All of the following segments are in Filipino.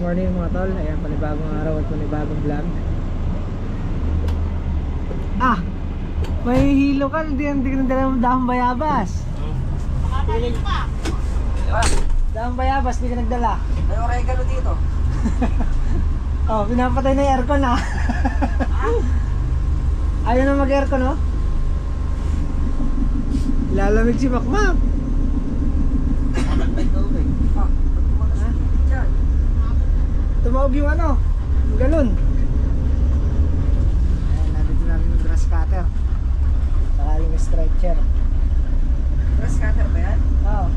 morning mga tol. Ayan, panibagong araw at panibagong vlog. Ah! May hilo ka, hindi hindi ka nagdala ng dahong bayabas. Ah, dahong bayabas, hindi ka nagdala. May oregano dito. Oh, pinapatay na yung aircon ah. Ayaw na mag-aircon oh. Lalamig si Makmak. May tubig. Ah, Ha? dyan. Tumawag yung ano, yung galon. Ayan, nandito namin yung grass cutter. Saka yung stretcher. Grass cutter ba yan? Oo.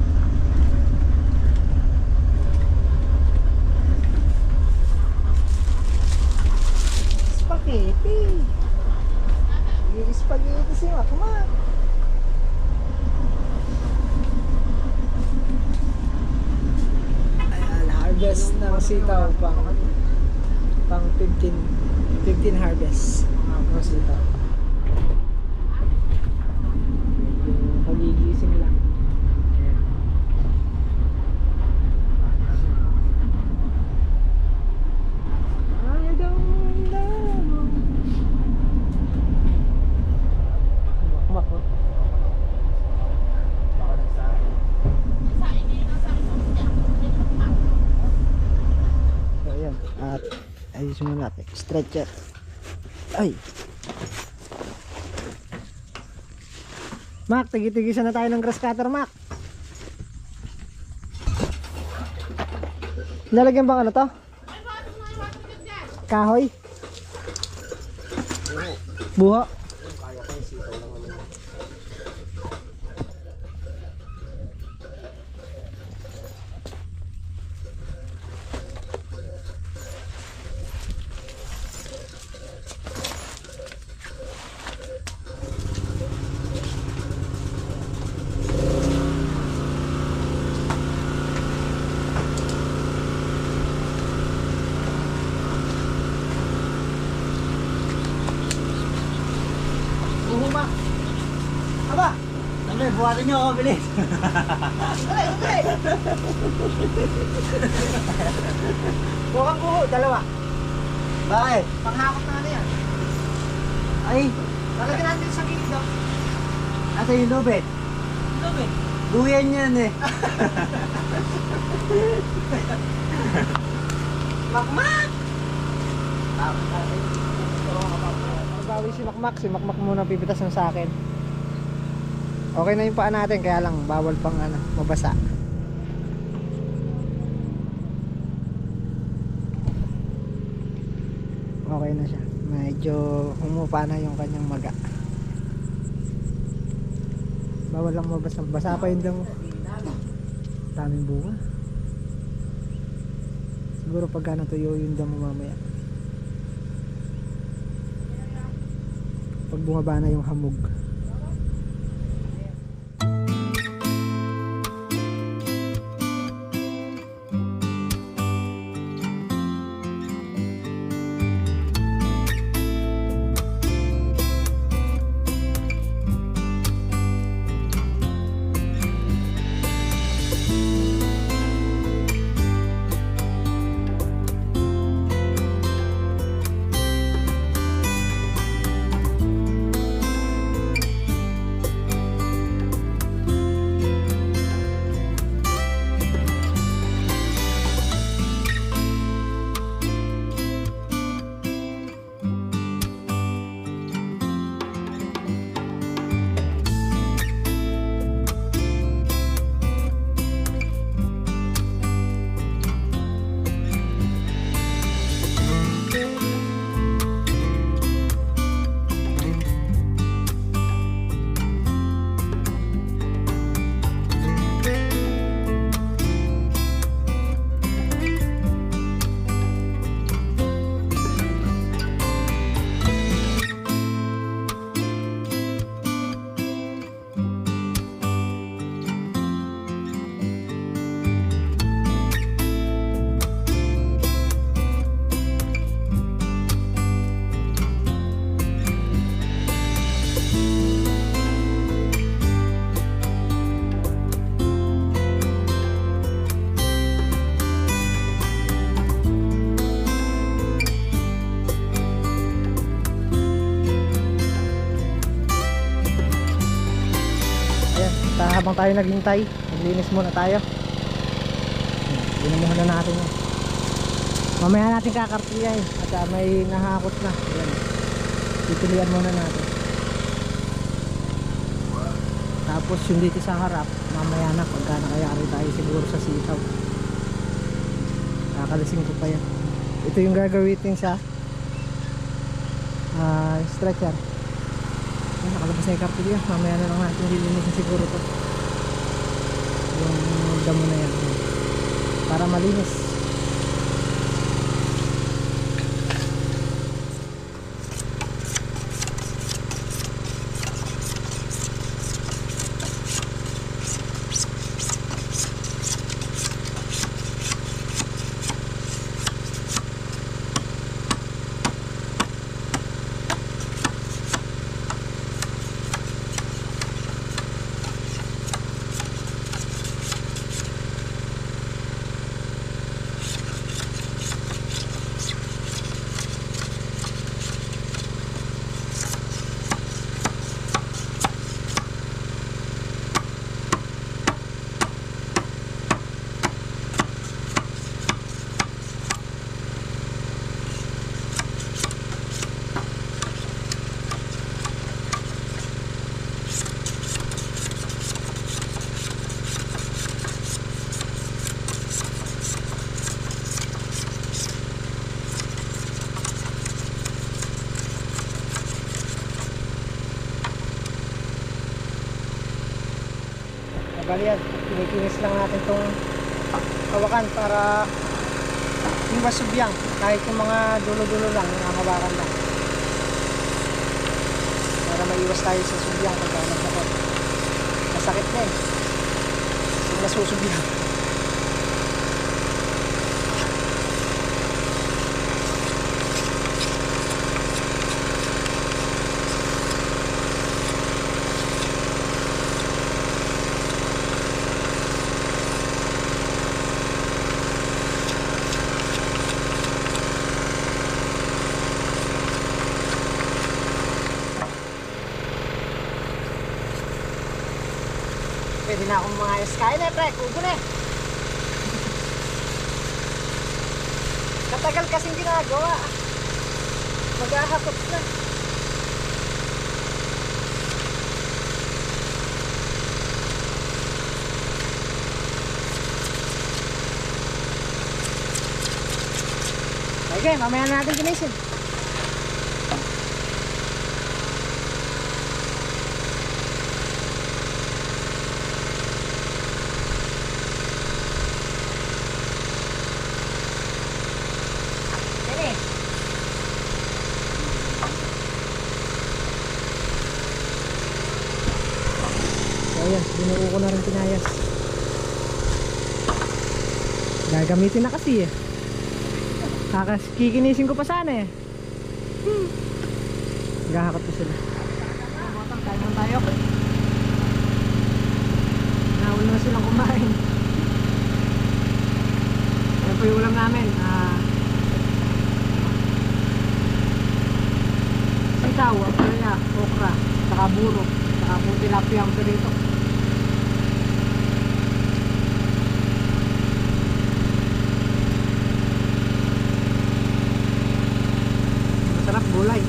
Yung spaghetti si Makmak. Ayan, harvest ng sitaw pang pang 15 15 harvest mga pro sitaw. Medyo kagigising lang. Ayan. I don't know. Makmak, oh. So, ayan. At ayusin mo natin. Stretcher. Ay. Mac, tigi-tigisan na tayo ng grass cutter, Mac. Nalagyan bang ano to? Kahoy? Buho, Mac. Aba! Ano, buhatin nyo ako, bilis. Dali, dali! Buho kang buho, dalawa. Bakit? Panghakot na ano yan. Ay, Lalagyan natin sa gilid daw. asa yung lubid? Lumi. Duyan yan eh. Makmak! Bawi si Makmak, si Makmak muna pipitas ng sa akin. Okay na yung paa natin, kaya lang bawal pang ano, mabasa. Okay na siya. Medyo humupa na yung kanyang maga. Bawal lang mabasa. Basa pa yung damo. Daming bunga. Siguro pagka natuyo yung damo mamaya. Pag bumaba na yung hamog. Habang tayo naghintay, maglinis muna tayo. Binamuhan na natin yun. Mamaya natin kakartilya eh. At ah, may nahakot na. Ayan. Pipilian muna natin. Tapos yung dito sa harap, mamaya na pagka nakayari tayo siguro sa sitaw. Kakalising ko pa yan. Ito yung gagamitin sa ah, stretcher. Nakalabas na yung kartilya. Mamaya na lang natin lilinisin siguro to. Yung damo na yan. Para malinis. Bali yan, kinikinis lang natin tong hawakan para iwas subyang kahit yung mga dulo-dulo lang, yung hawakan lang. Para maiwas tayo sa subyang pagka nagsakot masakit na eh. Nasusubyang pwede na akong mga skynet pre, kubo na eh. Katagal kasing ginagawa. Maghahakot na. Okay, mamaya na natin ginisin. Ayan, binuo ko na rin pinayas. Gagamitin na kasi eh. Kakas kikinisin ko pa sana eh. Hmm. Gahakot pa sila. Kain tayo. Nawal na silang kumain. Ano po yung ulam namin? Ah, sitaw, apalaya, okra, saka buro, saka po tilapia ang dito. Masarap gulay.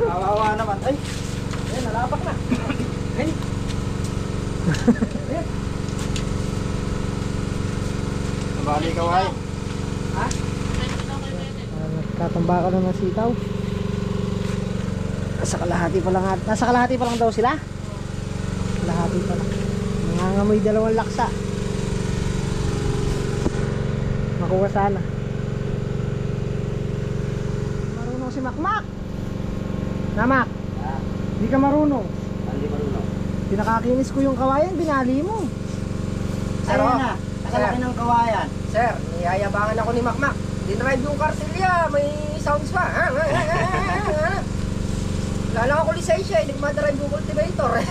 Kawawa naman. Ay, Ayan, nalapak na. ay. Nabali ka, Wai. Ah, Nagtatamba ka na ng sitaw. Nasa kalahati pa lang nasa kalahati pa lang daw sila. Kalahati pa lang. Nangangamoy dalawang laksa. Makuha sana. Marunong si Makmak. Namak, di ka marunong. Hindi marunong. Pinakakinis ko yung kawayan, binali mo. Sir, Ayan oh. na. Nakalaki ng kawayan. Sir, niyayabangan ako ni Makmak. Dinrive yung kartilya, may sounds pa. Ah, ah, ah, ah. Lala ko lisensya, hindi ko madrive yung cultivator.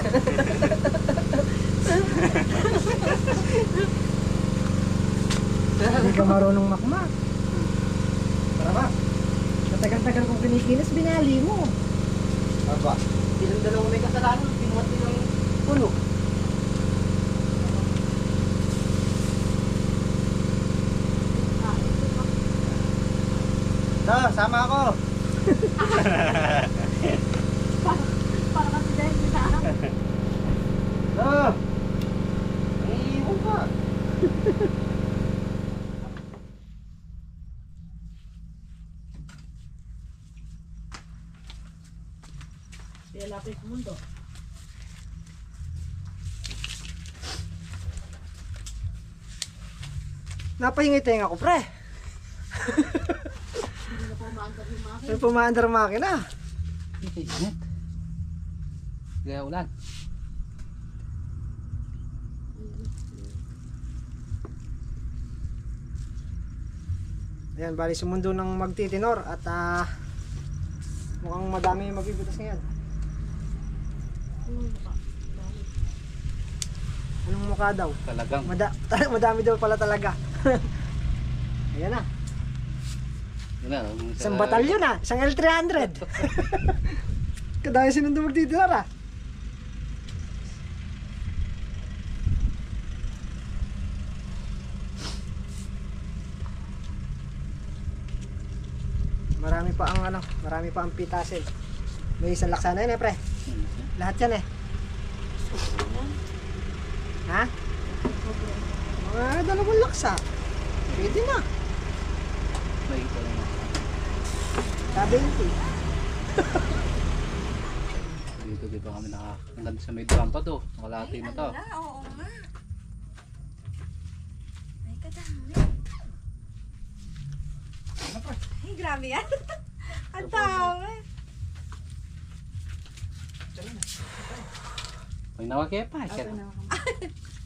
Hindi ka marunong makmak. Tara ba? Matagal-tagal kong kinikinis, binali mo. Aba. Ilang dalawa may kasalanan, Napahingi ako, pre. May pumaandar makina. Init. Gaya ulan. Ayan, bali sumundo ng magtitinor at ah mukhang madami yung magbibitas ngayon. Anong mukha daw? Talagang. Mada madami daw pala talaga. Ayan na. Yun na, Isang batalyon na. Isang L300. Kadaya sinundo magtitinor ah. Marami pa ang ano, marami pa ang pitasin. May isang laksa na yun eh, pre. Lahat yan eh. Ha? Mga dalawang laksa. Pwede na. May ito lang. Sabi Dito, di ba kami naka... Ang ganda sa may drum pa to. Nakalati mo to. Wala, oo nga. Ay, kadami. Ay, grabe yan. Ang dami. May nawakepa. Kaya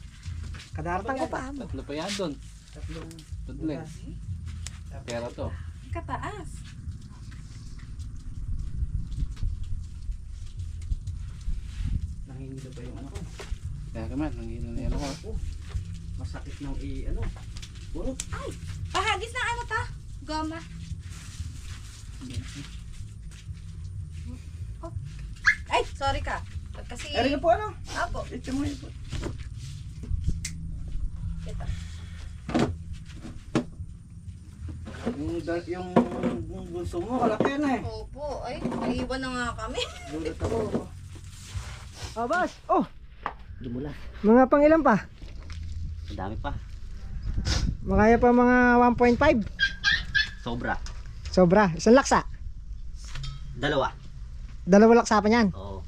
Kadaratang ko pa. tatlo pa yan doon. Tatlo eh. Pero to. Kataas. Nangingilo pa yung ano ko. Kaya ka man, nanghino na yan ako. Masakit ng i ano. Puro. Pahagis na ano ta? Goma. Oh. Ay, sorry ka. Kasi... Eri po ano? Apo. Ito mo yun po. Ito. Yung, dal- yung, yung bunso mo, kalaki na eh. Opo. Ay, naiwan na nga kami. Gulat ako. Oh, boss. Oh, Dumulas. mga pang ilan pa? Ang dami pa. Makaya pa mga 1.5. Sobra. Sobra. Isang laksa. Dalawa. Dalawa laksa pa niyan. Oo.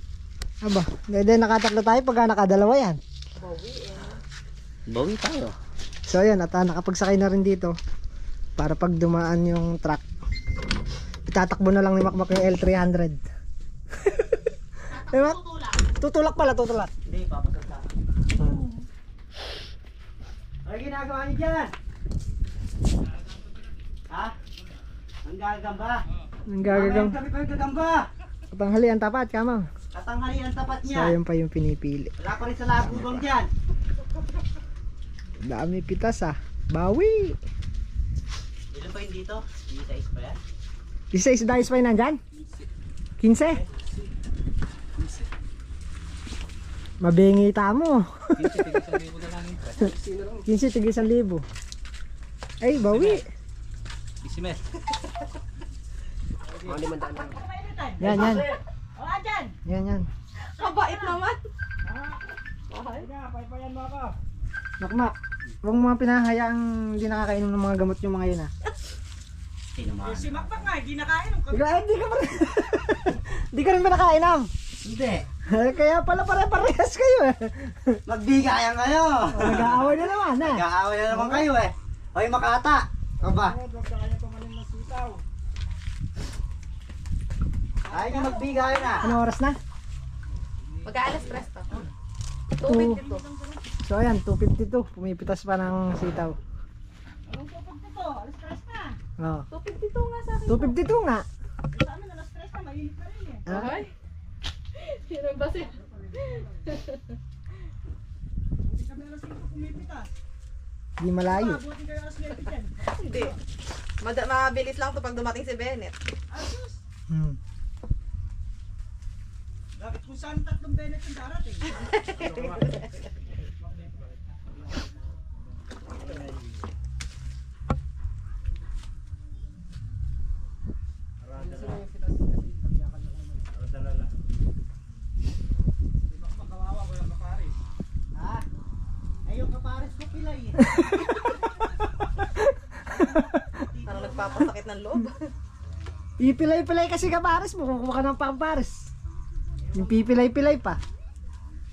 Aba, dahil nakatatlo tayo pag nakadalawa yan. Bawi tayo. So ayan, at ah, nakapagsakay na rin dito para pag dumaan yung truck. Itatakbo na lang ni Makmak yung L300. Eh, Mak? Tutulak pala, tutulak. Hindi, papasok Ano ginagawa niyo dyan? Ha? Ang gagamba? Ang yung gagamba. Katanghalian tapat, kamang. Katanghali ang tapat So niya. ayun pa yung pinipili. Wala pa rin sa labubong dyan. Dami pitas ah. Bawi. Ilan pa yun dito? Hindi sa is pa yan? Isa is dice pa yun nandyan? 15? Mabingi tamo. Kasi tigisan mo na lang yun. 15 tig 1,000. Ay, bawi. Isimel. Mga limandaan lang. Yan, yan. Yan, yan. Kabait naman. Makmak. Huwag mga pinahayaang hindi nakakainom ng mga gamot yung mga yun ah. Sino mga? Ikaw, ay, hindi ka pa rin. Di ka rin ba nakainom? Hindi. Kaya pala pare-parehas kayo eh. Magbigayan kayo. Nag-aaway na naman eh. Nag-aaway na naman kayo eh. Hoy, makata. Aba. Ay, ka magbigayan na. Ano oras na? Mag-aalas tres pa. 252. So ayan, 252. Pumipitas pa ng sitaw. Anong pupunta to? Alas tres na. Oh. 252 nga sa akin. 252 nga. Sa amin, alas tres na. Mainit na rin eh. Ah, Ay. Sino ba siya? Hindi kami alas 5 pumipitas. Di malayo. Mabuti kayo alas 9 dyan. Hindi. Mad- mabilis lang to pag dumating si Bennett. Asus. Hmm. Bakit kung saan tatlong benet yung darating? Ha? Ay, yung kapares ko pilay eh. Parang nagpapasakit ng loob. Ipilay-pilay kasi ka pares mo kung kuha ka ng pampares. Yung pipilay-pilay pa.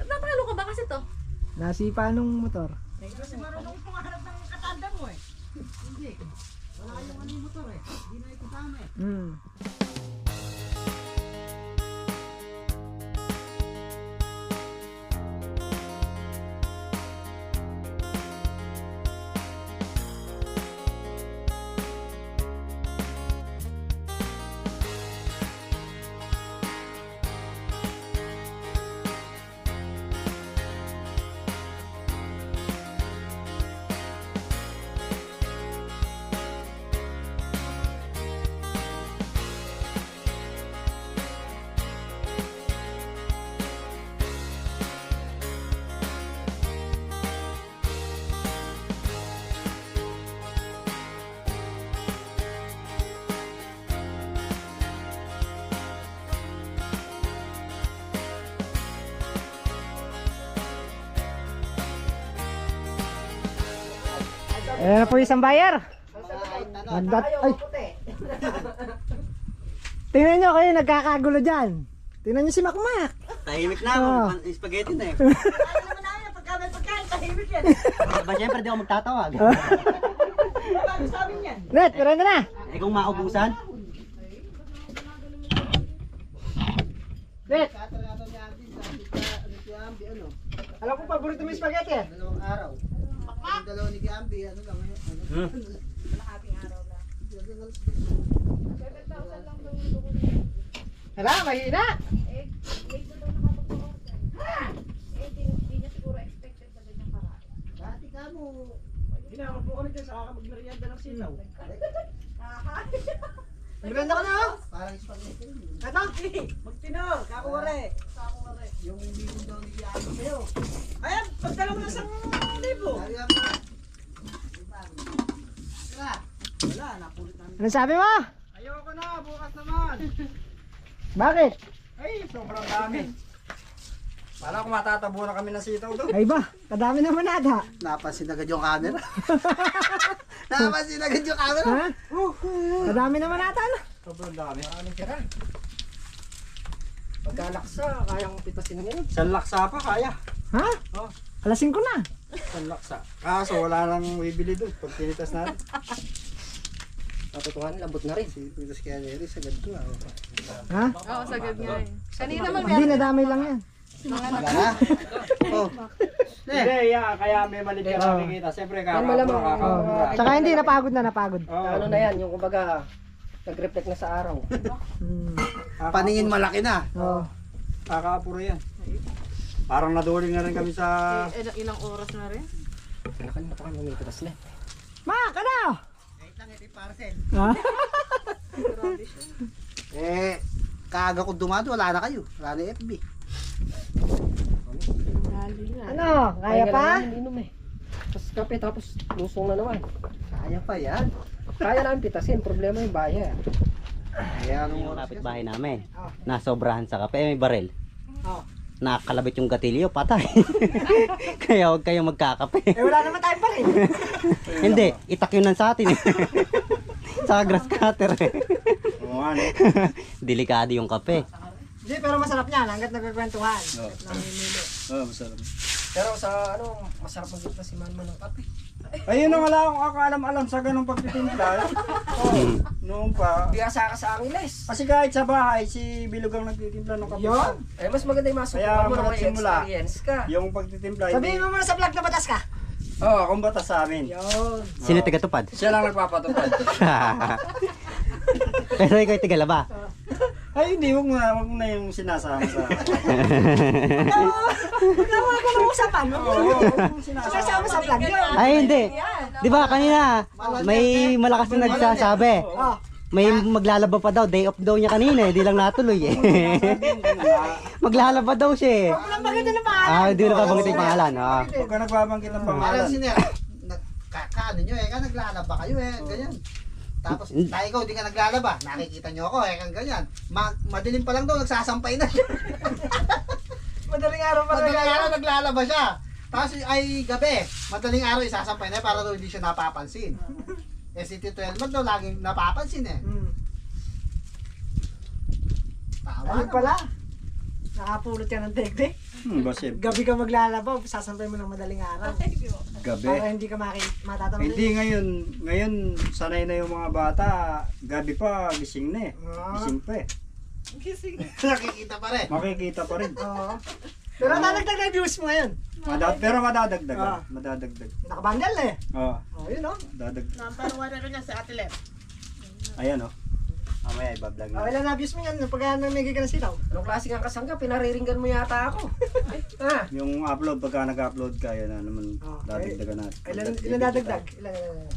Napalo ka ba kasi to? Nasipa nung motor. Ayan na po isang buyer. Nagdat ay. Tingnan nyo kayo nagkakagulo dyan. Tingnan nyo si Makmak. Tahimik na ako. ako. Spaghetti na eh. Ano naman na yan? Pagka may pagkain, tahimik yan. ba syempre di ako magtatawag. Bago sa amin yan. Net, tira na na. eh kung maubusan? Net. Ambi ano? Alam ko paborito mo yung spaghetti eh. Dalawang araw. Yung dalawa ni Ambi ano lang ano? Kalahating araw lang. Hala, mahina. Eh, late na daw nakapag-order. Eh, di, di niya siguro expected na ganyan karami. Dati ka mo. Hinahon po kami dyan, saka ka magmerienda ng sitaw. Maganda ka na oh. Parang spaghetti. Ito. Magtinor, kakuwari. Yung hindi daw ni Ambi sa'yo. Ayan, pagdala mo na sa libo. Tara. Wala, napulit namin. Ano sabi mo? Ayoko na, bukas naman. Bakit? Ay, sobrang dami. Para kung matatabo na kami ng sitaw doon. Ay ba, kadami naman nada. Napansin agad yung camera. Napansin agad yung camera. Ha? Kadami naman nata ano? Sobrang dami. Anong tira? Pagkalaksa, kayang pitasin ngayon. San laksa pa kaya. Ha? Oh. Alas 5 na. Sanlaksa. Kaso wala nang bibili doon pag tinitas natin. Natutuhan, labot na rin. Si Pitos kaya Neri, sagad ko ah. Ha? Oo, sagad nga eh. Kanina man Hindi, nadamay lang yan. Wala na. Oh. Hindi, yeah, kaya may mali ka Oh. nakikita. Siyempre, Yan malamang. kakapura. Oh. Tsaka hindi, napagod na, napagod. Oh. Ano na yan, yung kumbaga, nag-reflect na sa araw. Hmm. Paningin malaki na. Oh. Kakapura yan. Parang naduling na rin kami sa... Eh, ilang, ilang oras na rin? Lumipitas na. Mak, ano? Wait lang, ito yung parcel. Ha? Eh, kaaga ko dumado, wala na kayo. Wala na FB. Ano? Kaya pa? Inom eh. Tapos kape, tapos lusong na naman. Kaya pa yan. Kaya namin pitasin, problema yung baya. Kaya anong Yung kapitbahay namin, nasobrahan sa kape, may baril. Oh. Nakakalabit yung gatilyo, patay. Kaya huwag kayong magkakape. Eh, wala naman tayong pa rin. Hindi, itak yun lang sa atin eh. sa grass cutter eh. Delikado yung kape. Hindi, pero masarap niyan hanggat nagkakwentuhan. Oo. Hanggat namimili. Oh, masarap. Pero sa ano, masarap mag si Manman ng kape. Ayun na wala akong kakaalam-alam sa ganung pagtitimpla. Oo, noon pa. Biyasa ka sa Angeles. Kasi kahit sa bahay, si Bilog ang nagtitimpla ng kape. Yun. Eh, mas maganda yung Kaya masubukan mo na may magsimula. experience ka. Yung pagtitimpla, Sabihin mo muna sa vlog na batas ka. Oo, oh, kung batas sa amin. Yun. Sino taga-tupad? Siya lang nagpapatupad. Pero ikaw yung tagalaba. Ay, hindi, wag mo na, wag mo na yung sinasama sa... Magkawa ka ng usapan. Oo, wag mo sinasama. Sasama sa vlog yun. Ay, hindi. Di ba kanina, may malakas na nagsasabi. Oh. May maglalaba pa daw. Day off daw niya kanina. Hindi lang natuloy eh. maglalaba daw siya eh. Walang maganda na pangalan. Ah, hindi na pabanggit yung pangalan. Ah. Huwag ka nagbabanggit ng Alam pangalan. si Nera, nagkakaano nyo eh, ka naglalaba kayo eh, ganyan. Tapos, tayo ikaw, di ka naglalaba. Nakikita nyo ako eh, kang ganyan. Ma- madilim pa lang daw, nagsasampay na siya. Madaling araw pa Madaling araw naglalaba siya. Tapos ay gabi, madaling araw isasampay na para daw hindi siya napapansin. Eh si Tito Elmer daw laging napapansin eh. Hmm. Tawa naman. pala. Nakapulot ka ng teknik. Hmm, basib. Gabi ka maglalaba, sasampay mo ng madaling araw. Gabi. Para hindi ka maki matatamad. Hindi ngayon, ngayon sanay na yung mga bata, gabi pa, gising na eh. Ah. Gising pa eh. Nakikita pa rin. Makikita pa rin. Oo. Pero nadagdag na yung views mo ngayon. Mada- pero madadagdag. Ah. ah. Madadagdag. Nakabandal na eh. Oo, Oh, yun oh. dadagdag. Namparo wala rin niya sa ate Lem. Ayan oh. Mamaya ibablog Oh, na. ilan na views mo yan pag namigay ka ng sinaw? Anong klase kang kasangga? Pinariringgan mo yata ako. ha? Yung upload, pagka nag-upload ka, yan na naman Ah, dadagdagan natin. Ilan, ilan dadagdag? Ilan, ilan, ilan.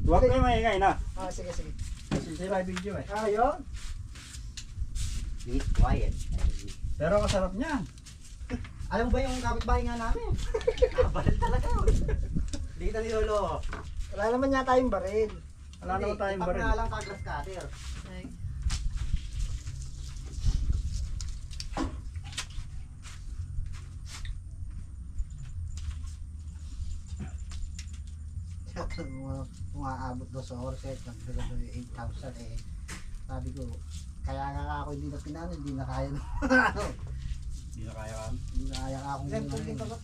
Huwag kayo maingay na. Ah, sige, sige. Kasi sila video eh. Ah, yun. Be quiet. Pero kasarap niyan. Alam mo ba yung kapitbahay nga namin? Nakabalal talaga. Hindi kita nilolo. Wala naman yata yung baril. Wala naman tayong baril. Ipak na lang ka-glass cutter. Mga umaabot daw sa oras eh, nagdaga daw yung 8,000 eh. Sabi ko, kaya nga ako hindi na pinano, hindi na kaya na. Hindi na kaya hindi na kaya nga akong Ilan po ginahin. dito ba?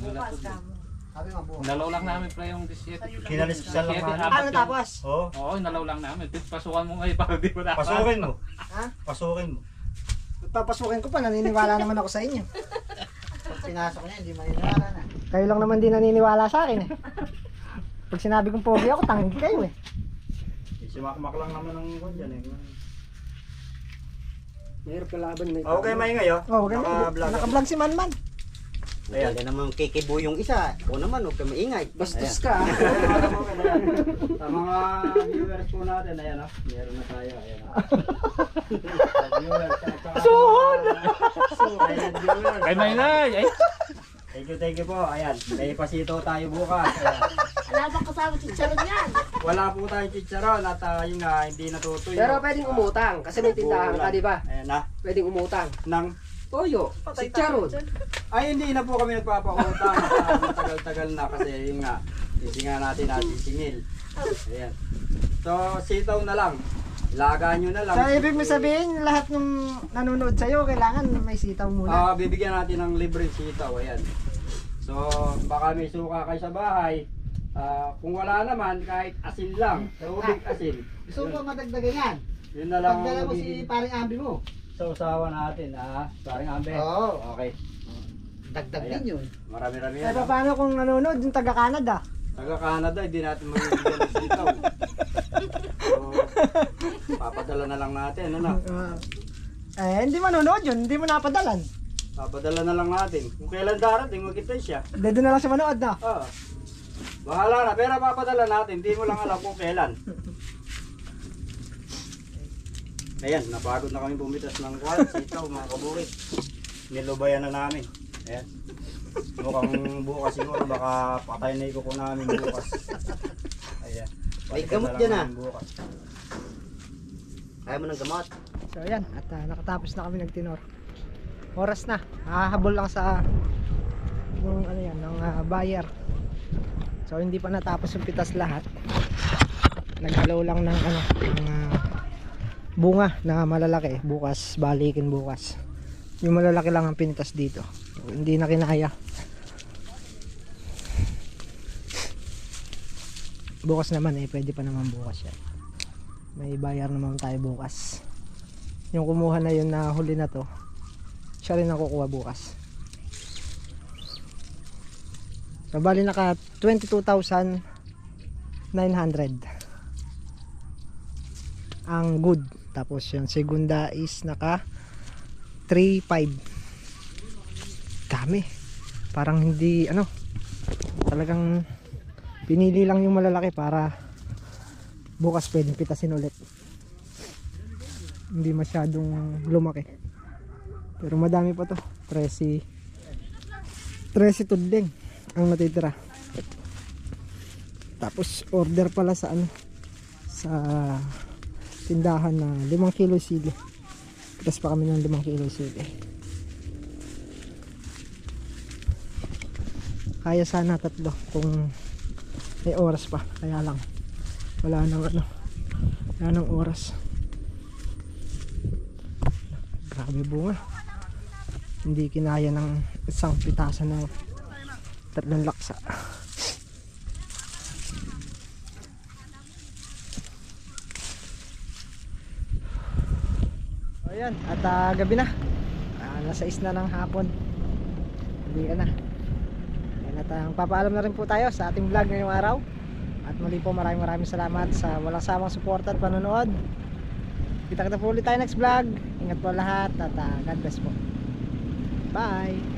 Bukas ka mo. Sabi nga po, Nalaw lang namin pala yung 17. Kinalis ko lang namin. apat Ano yung- tapos? Oo. Oo, nalaw lang namin. Pasukan mo ngayon para di mo na. Pasukin mo. Ha? Pasukin mo. Papasukin ko pa, naniniwala naman ako sa inyo. pag pinasok niya, hindi maniniwala na. Kayo lang naman din naniniwala sa akin eh. Pag sinabi kong pogi ako, tanggi kayo eh. Eh, Si Makmak lang naman ang kwan dyan eh. Mayroon kalaban may Okay, maingay oh. Oh, okay. Naka-vlog. Naka-vlog si Manman. Ayan. Wala namang kikibo yung isa. Ikaw naman, huwag ka maingay. Bastos ka. Sa mga viewers po natin, ayan oh. Meron na tayo, ayan. Sa viewers, at saka- Suhon! Viewers. Ay, may nay! Ay, Thank you, thank you po. Ayan, may pasito tayo bukas. Ayan. Wala bang kasama si Charon yan? Wala po tayong chicharon at uh, yun nga, hindi natutuyo. Pero pwedeng umutang. Kasi may tindahan ka, di ba? Ayan na. Pwedeng umutang. Nang, Toyo. Si Charon. ay hindi na po kami nagpapautang. Ah, Matagal-tagal na kasi yun nga, hindi nga natin natin singil. Ayan. So, sitaw na lang. Laga nyo na lang. So, ibig mo sabihin, lahat ng nanonood sa'yo, kailangan may sitaw muna. Ah, bibigyan natin ng libreng sitaw, ayan. So, baka may suka kayo sa bahay. Ah, kung wala naman, kahit asin lang, tubig asin. Gusto mo madagdagan yan? Yun na lang Pagdala mo si paring ambi mo. Sa usawa natin, ah. Paring ambe. Oo. Okay. Dagdag Ayan. din yun. Marami-rami Eh, yan. ah. paano kung nanonood yung taga-Canada? Taga Canada, hindi natin magiging ng sitaw. So, papadala na lang natin, ano? Eh, hindi manonood yun, hindi mo napadalan. Papadala na lang natin. Kung kailan darating, magkita siya. Dito na lang siya manood na. Ah. Bahala na, pero papadala natin, hindi mo lang alam kung kailan. Ayan, napagod na kami bumitas ng kwan, sitaw, mga kaburit. Nilubayan na namin. Ayan. Mukhang bukas siguro, baka patay na ikuko namin bukas. Ayan. May gamot dyan, ah. Bukas. Ayaw mo ng gamot. So ayan, at ah, nakatapos na kami nagtinor. Oras na. Hahabol lang sa yung ano yan, ng ah, buyer. So hindi pa natapos yung pitas lahat. Naghalaw lang ng ano, ng ah, bunga na malalaki. Bukas balikin bukas. Yung malalaki lang ang pinitas dito. Hindi na kinaya. Bukas naman eh pwede pa naman bukas yan. May bayar naman tayo bukas. Yung kumuha na yun na huli na to siya rin ang kukuha bukas. So bali naka 22,900 ang good tapos yung segunda is naka 3.5 dami. Parang hindi ano talagang pinili lang yung malalaki para bukas pwedeng pitasin ulit. Hindi masyadong lumaki. Pero madami pa to. 13 13 tudling ang natitira. Tapos order pala sa ano sa tindahan na 5 kilo sili. Pitas pa kami ng 5 kilo sili. Kaya sana tatlo kung may oras pa. Kaya lang wala nang ano wala nang oras. Grabe bunga. Hindi kinaya ng isang pitasan ng tatlong laksa So, ayan, at ah, gabi na. Ah, nasa is na ng hapon. Hindi ka na. Ayan, at ah, papaalam na rin po tayo sa ating vlog ngayong araw. At muli po maraming maraming salamat sa walang samang suporta at panonood. Kita kita po ulit tayo next vlog. Ingat po lahat at ah, God bless po. Bye!